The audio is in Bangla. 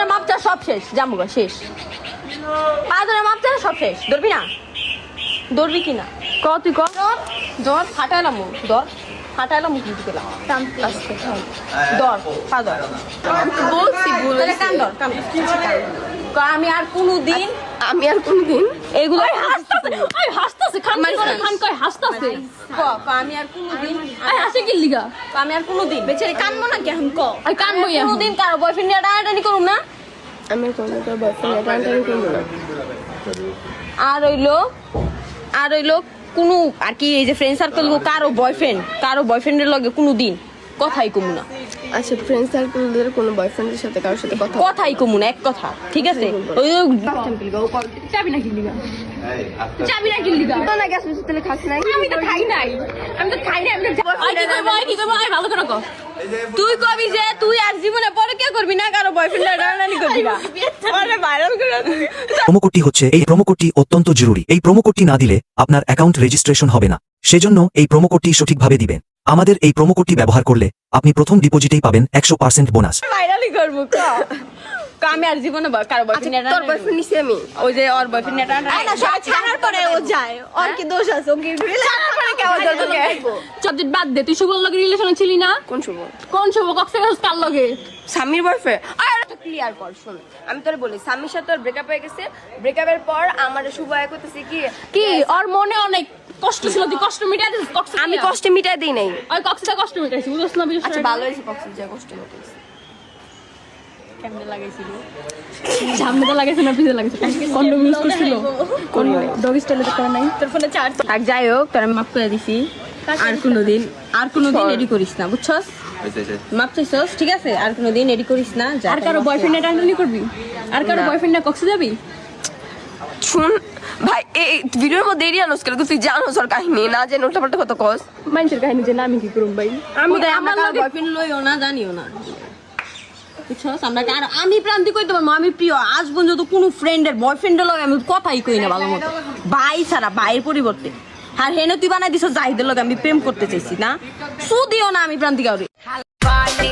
ধরে মাপ চা সব শেষ। জামুগা শেষ। পা ধরে মাপ চা সব শেষ। ধরবি না? ধরবি কি না? ক তুই ক? ধর ফাটাইলাম মুখ ধর ফাটাইলাম মুখ কিন্তু পেলাম ধর পা ধর। বলছি ভুল কান ধর কান ধর। আমি আর কোনো দিন আমি আর কোনদিন এগুলো কয় হাসতাছে ক ক, আমি আর কোনো আই কি লিগা? ক, আমি আর কোনো বেচারি কানবো না কেন ক? আই কান বই কোনো দিন কারও বয়ফ্রেন্ড নিয়ে টানাটানি করুম না। আমি আর কোনদিন তোর বয়ফ্রেন্ড টানটানি করব না। আর হইল আর হইল কোনো আর কি এই যে ফ্রেন্ড সার্কেল কারও বয়ফ্রেন্ড কারও বয়ফ্রেন্ডের লগে কোনো দিন কথাই কমু না। আচ্ছা ফ্রেন্ড সার্কেলদের কোনো বয়ফ্রেন্ডের সাথে কারোর সাথে কথা কথাই কমু না এক কথা ঠিক আছে? ওই যে চাবি না লিগা? চাবি না কি লিগা তো না গ্যাস বেশি তেলে খাস নাই। আমি তো খাই নাই। আমি তো খাই নাই আমি তো আই কি করব আই কি করব? আই ভালো করে কর তুই কবি যে তুই আর জীবনে পরে কে করবি না? কারও বয়ফ্রেন্ড টানাটানি করবি না। আরে ভাইরাল করে প্রোমো কোডটি হচ্ছে এই প্রোমো কোডটি অত্যন্ত জরুরি। এই প্রোমো কোডটি না দিলে আপনার অ্যাকাউন্ট রেজিস্ট্রেশন হবে না। সেজন্য এই প্রোমো কোডটি সঠিকভাবে দিবেন। আমাদের এই প্রোমো কোডটি ব্যবহার করলে আপনি প্রথম ডিপোজিটেই পাবেন একশো পার্সেন্ট বোনাস ভাইরালই করব আমি আর জীবনে কারও বয়ফ্রেন্ড আচ্ছা, তোর বয়ফ্রেন্ড নিছি আমি। ওই যে ওর বয়ফ্রেন্ড টানাটানি ছাড়ার পরে ও যায়। ওর কি দোষ আছে? ও কি ছাড়ার পরে যায় তোকে? বাদ দে। তুই শুভর লগে রিলেশনে ছিলি না? কোন শুভ? কোন শুভ? কক্সবাজার কার লগে? স্বামীর বয়ফ্রেন্ড আর ক্লিয়ার কর শোন। আমি তোর বলি স্বামীর সাথে তোর ব্রেকআপ হয়ে গেছে। ব্রেকআপের পর আমার শুভ করতেছে কি? কি? ওর মনে অনেক কষ্ট ছিল। তুই কষ্ট মিটাই দিস আমি কষ্টে মিটাই দিই নাই। ওই কক্সটা কষ্ট মিটাইছি বুঝছ না আচ্ছা ভালো হয়েছে যা কষ্ট মিটাইছে। কেমনে লাগাইছিল? সামনে তো লাগাইছে না পিছে লাগাইছে। কন্ডম ইউজ করছিল? ডগ স্টাইলে তো করে নাই? তোর ফোনে চার্জ থাক যাই হোক তোর মাফ করে দিছি। আর কোনোদিন আর কোনোদিন এডি করিস না বুঝছস? মাপ চাইছস ঠিক আছে? আর কোনোদিন এডি করিস না আর কারও বয়ফ্রেন্ড টানটানি করবি? আর কারও বয়ফ্রেন্ড কক্সে যাবি? শুন ভাই এই ভিডিওর মধ্যে এরিয়া নস করে তুই জানোস ওর কাহিনী না জেনে উল্টা পাল্টা কত কস। মানুষের কাহিনী যে না আমি কি করব ভাই? আমি আমার বয়ফ্রেন্ড লইও না জানিও না। বুঝছস? আমি প্রান্তি কই তোমার আমি প্রিয়। আজ পর্যন্ত কোনো ফ্রেন্ডের বয়ফ্রেন্ডের লগে আমি কথাই কই না ভালো মতো। ভাই ছাড়া ভাইয়ের পরিবর্তে। আর হেনে তুই বানাই দিছ জাহিদের লগে আমি প্রেম করতে চাইছি না? সুদিও না আমি প্রান্তিকা Bali,